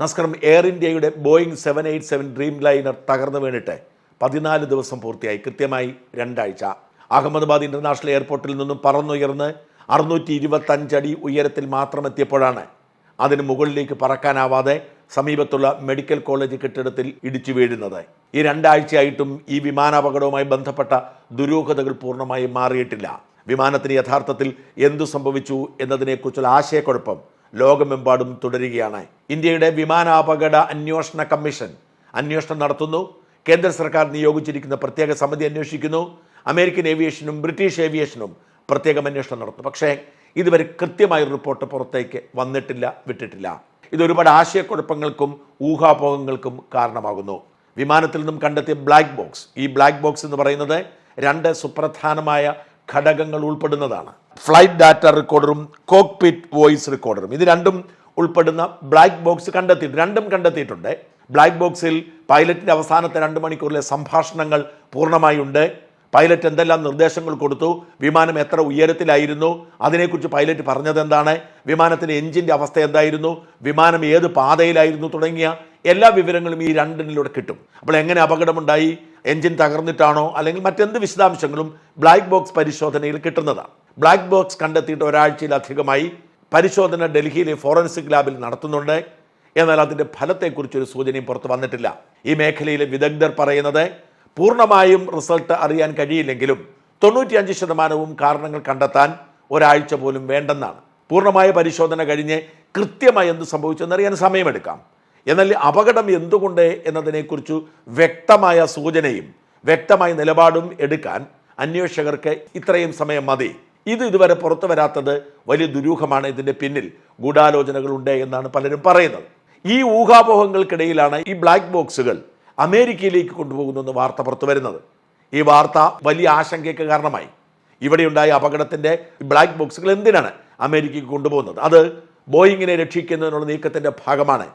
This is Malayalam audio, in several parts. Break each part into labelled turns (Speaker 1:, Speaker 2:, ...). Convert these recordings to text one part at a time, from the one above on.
Speaker 1: നമസ്കാരം എയർ ഇന്ത്യയുടെ Boeing seven eight seven Dreamliner തകർന്നു വീണിട്ട് പതിനാല് ദിവസം പൂർത്തിയായി. കൃത്യമായി രണ്ടാഴ്ച. അഹമ്മദാബാദ് ഇന്റർനാഷണൽ എയർപോർട്ടിൽ നിന്നും പറന്നുയർന്ന് അറുന്നൂറ്റി ഇരുപത്തഞ്ചടി ഉയരത്തിൽ മാത്രം എത്തിയപ്പോഴാണ് അതിന് മുകളിലേക്ക് പറക്കാനാവാതെ സമീപത്തുള്ള മെഡിക്കൽ കോളേജ് കെട്ടിടത്തിൽ ഇടിച്ചു വീഴുന്നത്. ഈ രണ്ടാഴ്ചയായിട്ടും ഈ വിമാനാപകടവുമായി ബന്ധപ്പെട്ട ദുരൂഹതകൾ പൂർണമായും മാറിയിട്ടില്ല. വിമാനത്തിന് യഥാർത്ഥത്തിൽ എന്തു സംഭവിച്ചു എന്നതിനെക്കുറിച്ചുള്ള ആശയക്കുഴപ്പം ലോകമെമ്പാടും തുടരുകയാണ്. ഇന്ത്യയുടെ വിമാനാപകട അന്വേഷണ കമ്മീഷൻ അന്വേഷണം നടത്തുന്നു. കേന്ദ്ര സർക്കാർ നിയോഗിച്ചിരിക്കുന്ന പ്രത്യേക സമിതി അന്വേഷിക്കുന്നു. അമേരിക്കൻ ഏവിയേഷനും ബ്രിട്ടീഷ് ഏവിയേഷനും പ്രത്യേകം അന്വേഷണം നടത്തും പക്ഷേ ഇതുവരെ കൃത്യമായ റിപ്പോർട്ട് പുറത്തേക്ക് വന്നിട്ടില്ല വിട്ടിട്ടില്ല. ഇത് ഒരുപാട് ആശയക്കുഴപ്പങ്ങൾക്കും ഊഹാപോഹങ്ങൾക്കും കാരണമാകുന്നു. വിമാനത്തിൽ നിന്നും കണ്ടെത്തിയ ബ്ലാക്ക് ബോക്സ്. ഈ ബ്ലാക്ക് ബോക്സ് എന്ന് പറയുന്നത് രണ്ട് സുപ്രധാനമായ ഘടകങ്ങൾ ഉൾപ്പെടുന്നതാണ്. ഫ്ലൈറ്റ് ഡാറ്റ റെക്കോർഡറും കോക്പിറ്റ് വോയിസ് റെക്കോർഡറും ഇത് രണ്ടും ഉൾപ്പെടുന്ന ബ്ലാക്ക് ബോക്സ് കണ്ടെത്തി രണ്ടും കണ്ടെത്തിയിട്ടുണ്ട്. ബ്ലാക്ക് ബോക്സിൽ പൈലറ്റിന്റെ അവസാനത്തെ രണ്ട് മണിക്കൂറിലെ സംഭാഷണങ്ങൾ പൂർണമായി ഉണ്ട്. പൈലറ്റ് എന്തെല്ലാം നിർദ്ദേശങ്ങൾ കൊടുത്തു? വിമാനം എത്ര ഉയരത്തിലായിരുന്നു? അതിനെക്കുറിച്ച് പൈലറ്റ് പറഞ്ഞത് എന്താണ്? വിമാനത്തിന്റെ എഞ്ചിന്റെ അവസ്ഥ എന്തായിരുന്നു? വിമാനം ഏത് പാതയിലായിരുന്നു തുടങ്ങിയ എല്ലാ വിവരങ്ങളും ഈ രണ്ടിനിലൂടെ കിട്ടും. അപ്പോൾ എങ്ങനെ അപകടമുണ്ടായി? എഞ്ചിൻ തകർന്നിട്ടാണോ അല്ലെങ്കിൽ മറ്റെന്ത് വിശദാംശങ്ങളും ബ്ലാക്ക് ബോക്സ് പരിശോധനയിൽ കിട്ടുന്നതാണ്. ബ്ലാക്ക് ബോക്സ് കണ്ടെത്തിയിട്ട് ഒരാഴ്ചയിലധികമായി പരിശോധന ഡൽഹിയിലെ ഫോറൻസിക് ലാബിൽ നടത്തുന്നുണ്ട്. എന്നാൽ അതിന്റെ ഫലത്തെക്കുറിച്ചൊരു സൂചനയും പുറത്തു വന്നിട്ടില്ല. ഈ മേഖലയിലെ വിദഗ്ധർ പറയുന്നത് പൂർണമായും റിസൾട്ട് അറിയാൻ കഴിയില്ലെങ്കിലും തൊണ്ണൂറ്റിയഞ്ച് ശതമാനവും കാരണങ്ങൾ കണ്ടെത്താൻ ഒരാഴ്ച പോലും വേണ്ടെന്നാണ്. പൂർണമായ പരിശോധന കഴിഞ്ഞ് കൃത്യമായി എന്ത് സംഭവിച്ചെന്നറിയാൻ സമയമെടുക്കാം. എന്നാൽ അപകടം എന്തുകൊണ്ട് എന്നതിനെക്കുറിച്ച് വ്യക്തമായ സൂചനയും വ്യക്തമായ നിലപാടും എടുക്കാൻ അന്വേഷകർക്ക് ഇത്രയും സമയം മതി. ഇത് ഇതുവരെ പുറത്തു വരാത്തത് വലിയ ദുരൂഹമാണ് ഇതിന്റെ പിന്നിൽ. ഗൂഢാലോചനകളുണ്ട് എന്നാണ് പലരും പറയുന്നത്. ഈ ഊഹാപോഹങ്ങൾക്കിടയിലാണ് ഈ ബ്ലാക്ക് ബോക്സുകൾ അമേരിക്കയിലേക്ക് കൊണ്ടുപോകുന്നെന്ന് വാർത്ത പുറത്തു വരുന്നത്. ഈ വാർത്ത വലിയ ആശങ്കയ്ക്ക് കാരണമായി. ഇവിടെയുണ്ടായ അപകടത്തിന്റെ ബ്ലാക്ക് ബോക്സുകൾ എന്തിനാണ് അമേരിക്കയ്ക്ക് കൊണ്ടുപോകുന്നത്? അത് ബോയിങ്ങിനെ രക്ഷിക്കുന്നതിനുള്ള നീക്കത്തിന്റെ ഭാഗമാണ്.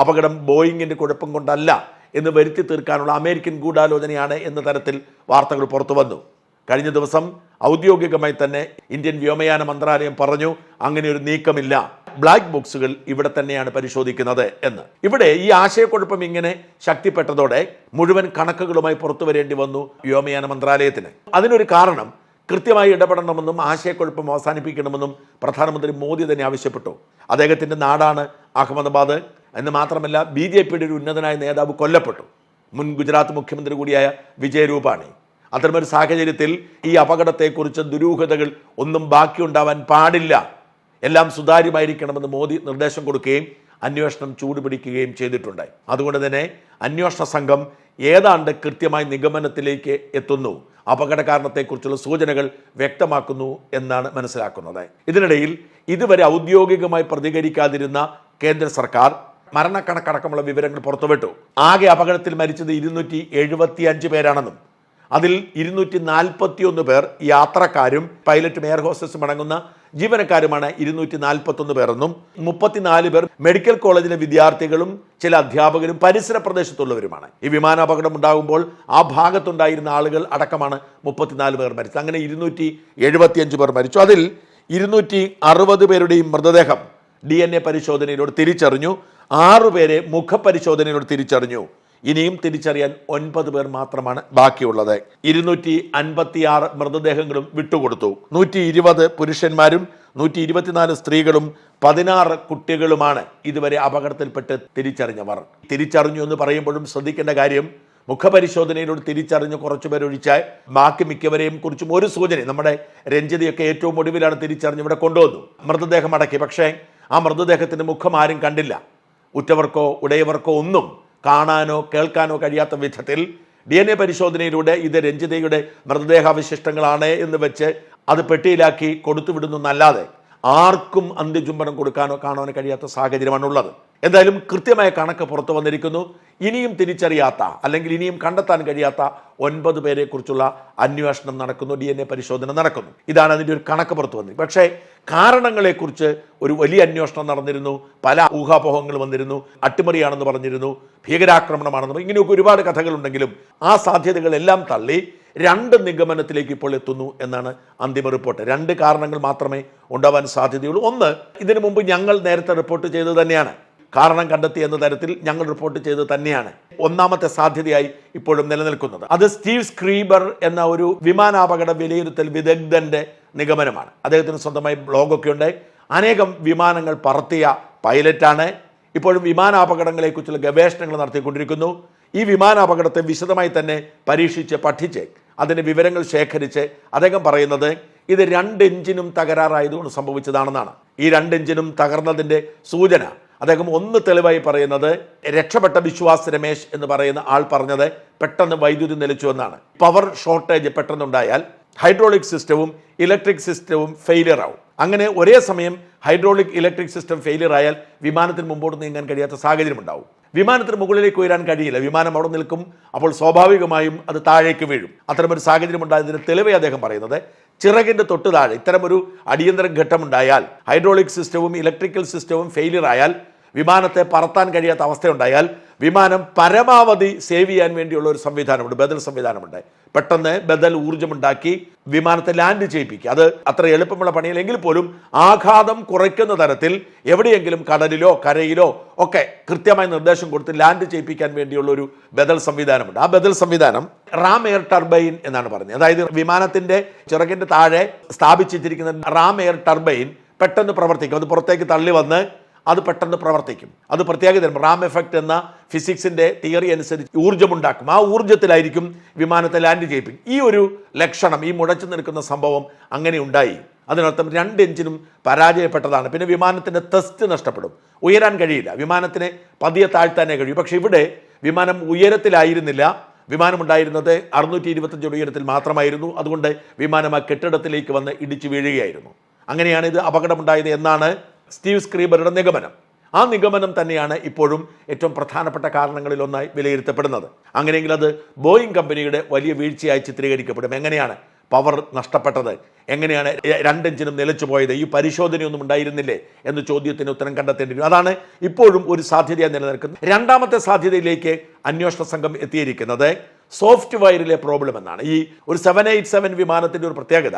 Speaker 1: അപകടം ബോയിങ്ങിന്റെ കുഴപ്പം കൊണ്ടല്ല എന്ന് വരുത്തി തീർക്കാനുള്ള അമേരിക്കൻ ഗൂഢാലോചനയാണ് എന്ന തരത്തിൽ വാർത്തകൾ പുറത്തു വന്നു. കഴിഞ്ഞ ദിവസം ഔദ്യോഗികമായി തന്നെ ഇന്ത്യൻ വ്യോമയാന മന്ത്രാലയം പറഞ്ഞു അങ്ങനെ ഒരു നീക്കമില്ല. ബ്ലാക്ക് ബോക്സുകൾ ഇവിടെ തന്നെയാണ് പരിശോധിക്കുന്നത് എന്ന്. ഇവിടെ ഈ ആശയക്കുഴപ്പം ഇങ്ങനെ ശക്തിപ്പെട്ടതോടെ മുഴുവൻ കണക്കുകളുമായി പുറത്തു വരേണ്ടി വന്നു വ്യോമയാന മന്ത്രാലയത്തിന്. അതിനൊരു കാരണം കൃത്യമായി ഇടപെടണമെന്നും ആശയക്കുഴപ്പം അവസാനിപ്പിക്കണമെന്നും പ്രധാനമന്ത്രി മോദി തന്നെ ആവശ്യപ്പെട്ടു. അദ്ദേഹത്തിന്റെ നാടാണ് അഹമ്മദാബാദ്. എന്ന് മാത്രമല്ല ബി ജെ പിയുടെ ഒരു ഉന്നതനായ നേതാവ് കൊല്ലപ്പെട്ടു. മുൻ ഗുജറാത്ത് മുഖ്യമന്ത്രി കൂടിയായ വിജയ് രൂപാണി. അത്തരമൊരു സാഹചര്യത്തിൽ ഈ അപകടത്തെക്കുറിച്ച് ദുരൂഹതകൾ ഒന്നും ബാക്കിയുണ്ടാവാൻ പാടില്ല. എല്ലാം സുതാര്യമായിരിക്കണമെന്ന് മോദി നിർദ്ദേശം കൊടുക്കുകയും അന്വേഷണം ചൂടുപിടിക്കുകയും ചെയ്തിട്ടുണ്ട്. അതുകൊണ്ട് തന്നെ അന്വേഷണ സംഘം ഏതാണ്ട് കൃത്യമായി നിഗമനത്തിലേക്ക് എത്തുന്നു. അപകട കാരണത്തെക്കുറിച്ചുള്ള സൂചനകൾ വ്യക്തമാക്കുന്നു എന്നാണ് മനസ്സിലാക്കുന്നത്. ഇതിനിടയിൽ ഇതുവരെ ഔദ്യോഗികമായി പ്രതികരിക്കാതിരുന്ന കേന്ദ്ര സർക്കാർ മരണക്കണക്കടക്കമുള്ള വിവരങ്ങൾ പുറത്തുവിട്ടു. ആകെ അപകടത്തിൽ മരിച്ചത് ഇരുന്നൂറ്റി എഴുപത്തി അഞ്ച് പേരാണെന്നും അതിൽ ഇരുന്നൂറ്റി നാൽപ്പത്തി ഒന്ന് പേർ യാത്രക്കാരും പൈലറ്റും എയർ ഹോസ്റ്റസും അടങ്ങുന്ന ജീവനക്കാരുമാണ് ഇരുന്നൂറ്റി നാൽപ്പത്തി ഒന്ന് പേർ എന്നും മുപ്പത്തിനാല് പേർ മെഡിക്കൽ കോളേജിലെ വിദ്യാർത്ഥികളും ചില അധ്യാപകരും പരിസര പ്രദേശത്തുള്ളവരുമാണ്. ഈ വിമാനാപകടം ഉണ്ടാകുമ്പോൾ ആ ഭാഗത്തുണ്ടായിരുന്ന ആളുകൾ അടക്കമാണ് മുപ്പത്തിനാല് പേർ മരിച്ചത്. അങ്ങനെ ഇരുന്നൂറ്റി എഴുപത്തിയഞ്ച് പേർ മരിച്ചു. അതിൽ ഇരുന്നൂറ്റി അറുപത് പേരുടെയും മൃതദേഹം ഡി എൻ എ പരിശോധനയിലൂടെ തിരിച്ചറിഞ്ഞു. ആറുപേരെ മുഖപരിശോധനയിലൂടെ തിരിച്ചറിഞ്ഞു. ഇനിയും തിരിച്ചറിയാൻ ഒൻപത് പേർ മാത്രമാണ് ബാക്കിയുള്ളത്. ഇരുന്നൂറ്റി അൻപത്തി ആറ് മൃതദേഹങ്ങളും വിട്ടുകൊടുത്തു. നൂറ്റി ഇരുപത് പുരുഷന്മാരും നൂറ്റി ഇരുപത്തിനാല് സ്ത്രീകളും പതിനാറ് കുട്ടികളുമാണ് ഇതുവരെ അപകടത്തിൽപ്പെട്ട് തിരിച്ചറിഞ്ഞവർ. തിരിച്ചറിഞ്ഞു എന്ന് പറയുമ്പോഴും ശ്രദ്ധിക്കേണ്ട കാര്യം മുഖപരിശോധനയിലൂടെ തിരിച്ചറിഞ്ഞ് കുറച്ചു പേരൊഴിച്ചാൽ ബാക്കി മിക്കവരെയും കുറിച്ചും ഒരു സൂചന നമ്മുടെ രഞ്ജിതയൊക്കെ ഏറ്റവും ഒടുവിലാണ് തിരിച്ചറിഞ്ഞ് ഇവിടെ കൊണ്ടുവന്നു. മൃതദേഹം അടക്കി. പക്ഷേ ആ മൃതദേഹത്തിന്റെ മുഖം ആരും കണ്ടില്ല. ഉറ്റവർക്കോ ഉടയവർക്കോ ഒന്നും കാണാനോ കേൾക്കാനോ കഴിയാത്ത വിധത്തിൽ ഡി എൻ എ പരിശോധനയിലൂടെ ഇത് രഞ്ജിതയുടെ മൃതദേഹാവശിഷ്ടങ്ങളാണ് എന്ന് വെച്ച് അത് പെട്ടിയിലാക്കി കൊടുത്തുവിടുന്നു എന്നല്ലാതെ ആർക്കും അന്ത്യചുംബനം കൊടുക്കാനോ കാണാനോ കഴിയാത്ത സാഹചര്യമാണുള്ളത്. എന്തായാലും കൃത്യമായ കണക്ക് പുറത്തു വന്നിരിക്കുന്നു. ഇനിയും തിരിച്ചറിയാത്ത അല്ലെങ്കിൽ ഇനിയും കണ്ടെത്താൻ കഴിയാത്ത ഒൻപത് പേരെക്കുറിച്ചുള്ള അന്വേഷണം നടക്കുന്നു ഡി എൻ എ പരിശോധന നടക്കുന്നു. ഇതാണ് അതിന്റെ ഒരു കണക്ക് പുറത്തു വന്നത്. പക്ഷേ കാരണങ്ങളെക്കുറിച്ച് ഒരു വലിയ അന്വേഷണം നടന്നിരുന്നു പല ഊഹാപോഹങ്ങൾ വന്നിരുന്നു അട്ടിമറിയാണെന്ന് പറഞ്ഞിരുന്നു ഭീകരാക്രമണമാണെന്ന് ഇങ്ങനെയൊക്കെ ഒരുപാട് കഥകളുണ്ടെങ്കിലും ആ സാധ്യതകളെല്ലാം തള്ളി രണ്ട് നിഗമനത്തിലേക്ക് ഇപ്പോൾ എത്തുന്നു എന്നാണ് അന്തിമ റിപ്പോർട്ട്. രണ്ട് കാരണങ്ങൾ മാത്രമേ ഉണ്ടാവാൻ സാധ്യതയുള്ളൂ. ഒന്ന് ഇതിനു മുമ്പ് ഞങ്ങൾ നേരത്തെ റിപ്പോർട്ട് ചെയ്തത് തന്നെയാണ്. കാരണം കണ്ടെത്തി എന്ന തരത്തിൽ ഞങ്ങൾ റിപ്പോർട്ട് ചെയ്തത് തന്നെയാണ്. ഒന്നാമത്തെ സാധ്യതയായി ഇപ്പോഴും നിലനിൽക്കുന്നത്. അത് സ്റ്റീവ് സ്ക്രീബർ എന്ന ഒരു വിമാനാപകട വിലയിരുത്തൽ വിദഗ്ധന്റെ നിഗമനമാണ്. അദ്ദേഹത്തിന് സ്വന്തമായി ബ്ലോഗൊക്കെ ഉണ്ട് അനേകം വിമാനങ്ങൾ പറത്തിയ പൈലറ്റാണ്. ഇപ്പോഴും വിമാനാപകടങ്ങളെക്കുറിച്ചുള്ള ഗവേഷണങ്ങൾ നടത്തിക്കൊണ്ടിരിക്കുന്നു. ഈ വിമാനാപകടത്തെ വിശദമായി തന്നെ പരീക്ഷിച്ച് പഠിച്ച് അതിന്റെ വിവരങ്ങൾ ശേഖരിച്ച് അദ്ദേഹം പറയുന്നത് ഇത് രണ്ട് എഞ്ചിനും തകരാറായതുകൊണ്ട് സംഭവിച്ചതാണെന്നാണ്. ഈ രണ്ട് എഞ്ചിനും തകർന്നതിന്റെ സൂചന. അദ്ദേഹം ഒന്ന് തെളിവായി പറയുന്നത് രക്ഷപ്പെട്ട വിശ്വാസ് രമേശ് എന്ന് പറയുന്ന ആൾ പറഞ്ഞത് പെട്ടെന്ന് വൈദ്യുതി നിലച്ചു എന്നാണ്. പവർ ഷോർട്ടേജ് പെട്ടെന്നുണ്ടായാൽ ഹൈഡ്രോളിക് സിസ്റ്റവും ഇലക്ട്രിക് സിസ്റ്റവും ഫെയിലിയർ ആവും. അങ്ങനെ ഒരേ സമയം ഹൈഡ്രോളിക് ഇലക്ട്രിക് സിസ്റ്റം ഫെയിലിയർ ആയാൽ വിമാനത്തിന് മുമ്പോട്ട് നീങ്ങാൻ കഴിയാത്ത സാഹചര്യം ഉണ്ടാവും വിമാനത്തിന് മുകളിലേക്ക് ഉയരാൻ കഴിയില്ല. വിമാനം അവിടെ നിൽക്കും. അപ്പോൾ സ്വാഭാവികമായും അത് താഴേക്ക് വീഴും. അത്തരമൊരു സാഹചര്യം ഉണ്ടായതിന് തെളിവേ അദ്ദേഹം പറയുന്നത്. ചിറകിന്റെ തൊട്ട് താഴെ ഇത്തരമൊരു അടിയന്തര ഘട്ടമുണ്ടായാൽ ഹൈഡ്രോളിക് സിസ്റ്റവും ഇലക്ട്രിക്കൽ സിസ്റ്റവും ഫെയിലിയർ ആയാൽ വിമാനത്തെ പറത്താൻ കഴിയാത്ത അവസ്ഥയുണ്ടായാൽ വിമാനം പരമാവധി സേവ് ചെയ്യാൻ വേണ്ടിയുള്ള ഒരു സംവിധാനമുണ്ട് ബദൽ സംവിധാനമുണ്ട്. പെട്ടെന്ന് ബദൽ ഊർജമുണ്ടാക്കി വിമാനത്തെ ലാൻഡ് ചെയ്യിപ്പിക്കുക. അത് അത്ര എളുപ്പമുള്ള പണിയില്ലെങ്കിൽ പോലും ആഘാതം കുറയ്ക്കുന്ന തരത്തിൽ എവിടെയെങ്കിലും കടലിലോ കരയിലോ ഒക്കെ കൃത്യമായ നിർദ്ദേശം കൊടുത്ത് ലാൻഡ് ചെയ്യിപ്പിക്കാൻ വേണ്ടിയുള്ള ഒരു ബദൽ സംവിധാനമുണ്ട്. ആ ബദൽ സംവിധാനം റാം എയർ ടർബൈൻ എന്നാണ് പറഞ്ഞത്. അതായത് വിമാനത്തിന്റെ ചിറകിന്റെ താഴെ സ്ഥാപിച്ചിരിക്കുന്ന റാം എയർ ടർബൈൻ പെട്ടെന്ന് പ്രവർത്തിക്കും. അത് പുറത്തേക്ക് തള്ളി വന്ന് അത് പെട്ടെന്ന് പ്രവർത്തിക്കും. അത് പ്രത്യേകത റാം എഫക്റ്റ് എന്ന ഫിസിക്സിന്റെ തിയറി അനുസരിച്ച് ഊർജമുണ്ടാക്കും. ആ ഊർജത്തിലായിരിക്കും വിമാനത്തെ ലാൻഡ് ചെയ്യിപ്പിക്കും ഈ ഒരു ലക്ഷണം ഈ മുടച്ചു നിൽക്കുന്ന സംഭവം അങ്ങനെ ഉണ്ടായി. അതിനർത്ഥം രണ്ട് എഞ്ചിനും പരാജയപ്പെട്ടതാണ്. പിന്നെ വിമാനത്തിന്റെ തെസ്റ്റ് നഷ്ടപ്പെടും. ഉയരാൻ കഴിയില്ല. വിമാനത്തിന് പതിയെ താഴ്ത്താനേ കഴിയും. പക്ഷേ ഇവിടെ വിമാനം ഉയരത്തിലായിരുന്നില്ല. വിമാനമുണ്ടായിരുന്നത് അറുന്നൂറ്റി ഇരുപത്തഞ്ച് ഉയരത്തിൽ മാത്രമായിരുന്നു. അതുകൊണ്ട് വിമാനം ആ കെട്ടിടത്തിലേക്ക് വന്ന് ഇടിച്ചു വീഴുകയായിരുന്നു. അങ്ങനെയാണ് ഇത് അപകടമുണ്ടായത് എന്നാണ് സ്റ്റീവ് സ്ക്രീബറുടെ നിഗമനം. ആ നിഗമനം തന്നെയാണ് ഇപ്പോഴും ഏറ്റവും പ്രധാനപ്പെട്ട കാരണങ്ങളിൽ ഒന്നായി വിലയിരുത്തപ്പെടുന്നത്. അങ്ങനെയെങ്കിൽ അത് ബോയിങ് കമ്പനിയുടെ വലിയ വീഴ്ചയായി ചിത്രീകരിക്കപ്പെടും. എങ്ങനെയാണ് പവർ നഷ്ടപ്പെട്ടത്? എങ്ങനെയാണ് രണ്ടെഞ്ചിനും നിലച്ചു പോയത് ഈ പരിശോധനയൊന്നും ഉണ്ടായിരുന്നില്ലേ എന്ന ചോദ്യത്തിന് ഉത്തരം കണ്ടെത്തേണ്ടി വരും. അതാണ് ഇപ്പോഴും ഒരു സാധ്യതയായി നിലനിൽക്കുന്നത്. രണ്ടാമത്തെ സാധ്യതയിലേക്ക് അന്വേഷണ സംഘം എത്തിയിരിക്കുന്നത് സോഫ്റ്റ്വെയറിലെ പ്രോബ്ലം എന്നാണ്. ഈ ഒരു സെവൻ എയ്റ്റ് സെവൻ വിമാനത്തിന്റെ ഒരു പ്രത്യേകത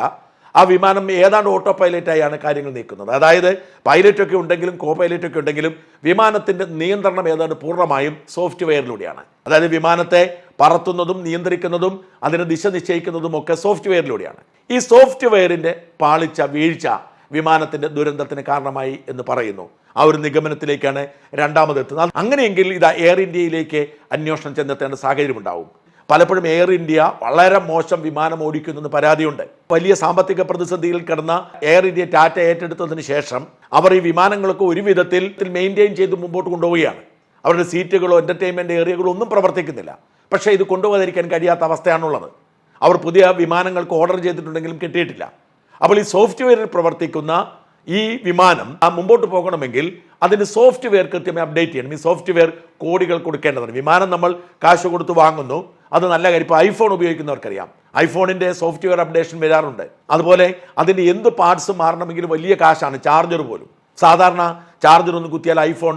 Speaker 1: ആ വിമാനം ഏതാണ്ട് ഓട്ടോ പൈലറ്റായാണ് കാര്യങ്ങൾ നീക്കുന്നത്. അതായത് പൈലറ്റൊക്കെ ഉണ്ടെങ്കിലും കോ പൈലറ്റൊക്കെ ഉണ്ടെങ്കിലും വിമാനത്തിന്റെ നിയന്ത്രണം ഏതാണ്ട് പൂർണമായും സോഫ്റ്റ്വെയറിലൂടെയാണ് അതായത് വിമാനത്തെ പറത്തുന്നതും നിയന്ത്രിക്കുന്നതും അതിന് ദിശ നിശ്ചയിക്കുന്നതും ഒക്കെ സോഫ്റ്റ്വെയറിലൂടെയാണ് ഈ സോഫ്റ്റ്വെയറിന്റെ പാളിച്ച വീഴ്ച വിമാനത്തിന്റെ ദുരന്തത്തിന് കാരണമായി എന്ന് പറയുന്നു. ആ ഒരു നിഗമനത്തിലേക്കാണ് രണ്ടാമത് എത്തുന്നത് അങ്ങനെയെങ്കിൽ ഇതാ എയർ ഇന്ത്യയിലേക്ക് അന്വേഷണം ചെന്നെത്തേണ്ട സാഹചര്യം ഉണ്ടാവും പലപ്പോഴും എയർ ഇന്ത്യ വളരെ മോശം വിമാനം ഓടിക്കുന്നെന്ന് പരാതിയുണ്ട്. വലിയ സാമ്പത്തിക പ്രതിസന്ധിയിൽ കിടന്ന എയർ ഇന്ത്യ ടാറ്റ ഏറ്റെടുത്തതിന് ശേഷം അവർ ഈ വിമാനങ്ങളൊക്കെ ഒരു വിധത്തിൽ മെയിന്റെയിൻ ചെയ്ത് മുമ്പോട്ട് കൊണ്ടുപോവുകയാണ്. അവരുടെ സീറ്റുകളോ എന്റർടൈൻമെന്റ് ഏരിയകളോ ഒന്നും പ്രവർത്തിക്കുന്നില്ല. പക്ഷേ ഇത് കൊണ്ടുപോകാതിരിക്കാൻ കഴിയാത്ത അവസ്ഥയാണുള്ളത്. അവർ പുതിയ വിമാനങ്ങൾക്ക് ഓർഡർ ചെയ്തിട്ടുണ്ടെങ്കിലും കിട്ടിയിട്ടില്ല. അപ്പോൾ ഈ സോഫ്റ്റ്വെയറിൽ പ്രവർത്തിക്കുന്ന ഈ വിമാനം ആ മുമ്പോട്ട് പോകണമെങ്കിൽ അതിന് സോഫ്റ്റ്വെയർ കൃത്യമായി അപ്ഡേറ്റ് ചെയ്യണം. ഈ സോഫ്റ്റ്വെയർ കോടികൾ കൊടുക്കേണ്ടതാണ്. വിമാനം നമ്മൾ കാശ് കൊടുത്ത് വാങ്ങുന്നു. അത് നല്ല കാര്യം. ഇപ്പോൾ ഐഫോൺ ഉപയോഗിക്കുന്നവർക്കറിയാം. ഐഫോണിന്റെ സോഫ്റ്റ്വെയർ അപ്ഡേഷൻ വരാറുണ്ട്. അതുപോലെ അതിന്റെ എന്ത് പാർട്സ് മാറണമെങ്കിൽ വലിയ കാശാണ് ചാർജർ പോലും. സാധാരണ ചാർജർ ഒന്ന് കുത്തിയാൽ ഐഫോൺ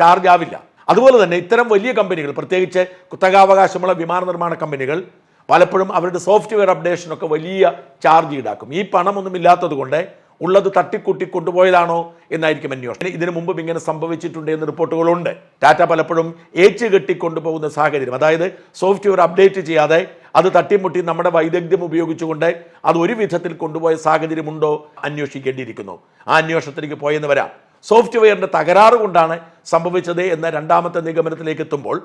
Speaker 1: ചാർജ് ആവില്ല. അതുപോലെ തന്നെ ഇത്തരം വലിയ കമ്പനികൾ പ്രത്യേകിച്ച് കുത്തകാവകാശമുള്ള വിമാന നിർമ്മാണ കമ്പനികൾ പലപ്പോഴും അവരുടെ സോഫ്റ്റ്വെയർ അപ്ഡേഷനൊക്കെ വലിയ ചാർജ് ഈടാക്കും. ഈ പണമൊന്നും ഇല്ലാത്തത് കൊണ്ട് ഉള്ളത് തട്ടിക്കൂട്ടി കൊണ്ടുപോയതാണോ എന്നായിരിക്കും അന്വേഷണം. ഇതിനു മുമ്പും ഇങ്ങനെ സംഭവിച്ചിട്ടുണ്ട് എന്ന് റിപ്പോർട്ടുകളുണ്ട്. ടാറ്റ പലപ്പോഴും ഏച്ച് കൊണ്ടുപോകുന്ന സാഹചര്യം. അതായത് സോഫ്റ്റ്വെയർ അപ്ഡേറ്റ് ചെയ്യാതെ അത് തട്ടിമുട്ടി നമ്മുടെ വൈദഗ്ധ്യം ഉപയോഗിച്ചുകൊണ്ട് അത് ഒരു വിധത്തിൽ കൊണ്ടുപോയ സാഹചര്യമുണ്ടോ അന്വേഷിക്കേണ്ടിയിരിക്കുന്നു. ആ അന്വേഷണത്തിലേക്ക് പോയെന്ന് വരാം. സോഫ്റ്റ്വെയറിന്റെ തകരാറ് കൊണ്ടാണ് സംഭവിച്ചത് എന്ന രണ്ടാമത്തെ നിഗമനത്തിലേക്ക് എത്തുമ്പോൾ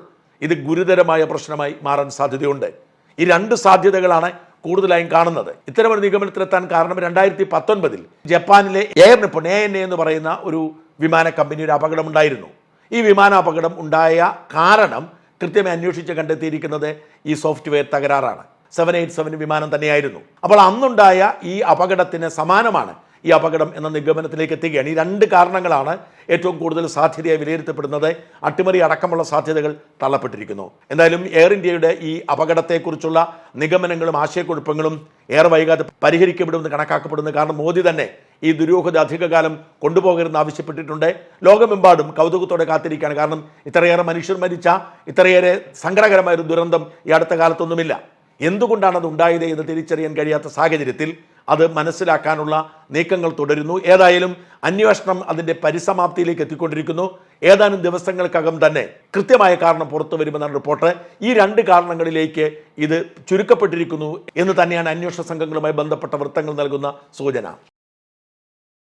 Speaker 1: ഇത് ഗുരുതരമായ പ്രശ്നമായി മാറാൻ സാധ്യതയുണ്ട്. ഈ രണ്ട് സാധ്യതകളാണ് കൂടുതലായും കാണുന്നത്. ഇത്തരമൊരു നിഗമനത്തിലെത്താൻ കാരണം രണ്ടായിരത്തി പത്തൊൻപതിൽ ജപ്പാനിലെ air Nippon A N A എന്ന് പറയുന്ന ഒരു വിമാന കമ്പനിയുടെ അപകടമുണ്ടായിരുന്നു. ഈ വിമാന അപകടം ഉണ്ടായ കാരണം കൃത്യമായി അന്വേഷിച്ച് കണ്ടെത്തിയിരിക്കുന്നത് ഈ സോഫ്റ്റ്വെയർ തകരാറാണ്. സെവൻ എയ്റ്റ് സെവൻ വിമാനം തന്നെയായിരുന്നു. അപ്പോൾ അന്നുണ്ടായ ഈ അപകടത്തിന് സമാനമാണ് ഈ അപകടം എന്ന നിഗമനത്തിലേക്ക് എത്തുകയാണ്. ഈ രണ്ട് കാരണങ്ങളാണ് ഏറ്റവും കൂടുതൽ സാധ്യതയായി വിലയിരുത്തപ്പെടുന്നത്. അട്ടിമറി അടക്കമുള്ള സാധ്യതകൾ തള്ളപ്പെട്ടിരിക്കുന്നു. എന്തായാലും എയർ ഇന്ത്യയുടെ ഈ അപകടത്തെക്കുറിച്ചുള്ള നിഗമനങ്ങളും ആശയക്കുഴപ്പങ്ങളും ഏറെ വൈകാതെ പരിഹരിക്കപ്പെടുമെന്ന് കണക്കാക്കപ്പെടുന്നു. കാരണം മോദി തന്നെ ഈ ദുരൂഹത അധികകാലം കൊണ്ടുപോകരുതെന്ന് ആവശ്യപ്പെട്ടിട്ടുണ്ട്. ലോകമെമ്പാടും കൗതുകത്തോടെ കാത്തിരിക്കുകയാണ്. കാരണം ഇത്രയേറെ മനുഷ്യർ മരിച്ച ഇത്രയേറെ സങ്കടകരമായ ഒരു ദുരന്തം ഈ അടുത്ത കാലത്തൊന്നുമില്ല. എന്തുകൊണ്ടാണ് അത് ഉണ്ടായത് എന്ന് തിരിച്ചറിയാൻ കഴിയാത്ത സാഹചര്യത്തിൽ അത് മനസ്സിലാക്കാനുള്ള നീക്കങ്ങൾ തുടരുന്നു. ഏതായാലും അന്വേഷണം അതിന്റെ പരിസമാപ്തിയിലേക്ക് എത്തിക്കൊണ്ടിരിക്കുന്നു. ഏതാനും ദിവസങ്ങൾക്കകം തന്നെ കൃത്യമായ കാരണം പുറത്തു വരുമെന്നാണ് റിപ്പോർട്ട്. ഈ രണ്ട് കാരണങ്ങളിലേക്ക് ഇത് ചുരുക്കപ്പെട്ടിരിക്കുന്നു എന്ന് തന്നെയാണ് അന്വേഷണ സംഘങ്ങളുമായി ബന്ധപ്പെട്ട വൃത്തങ്ങൾ നൽകുന്ന സൂചന.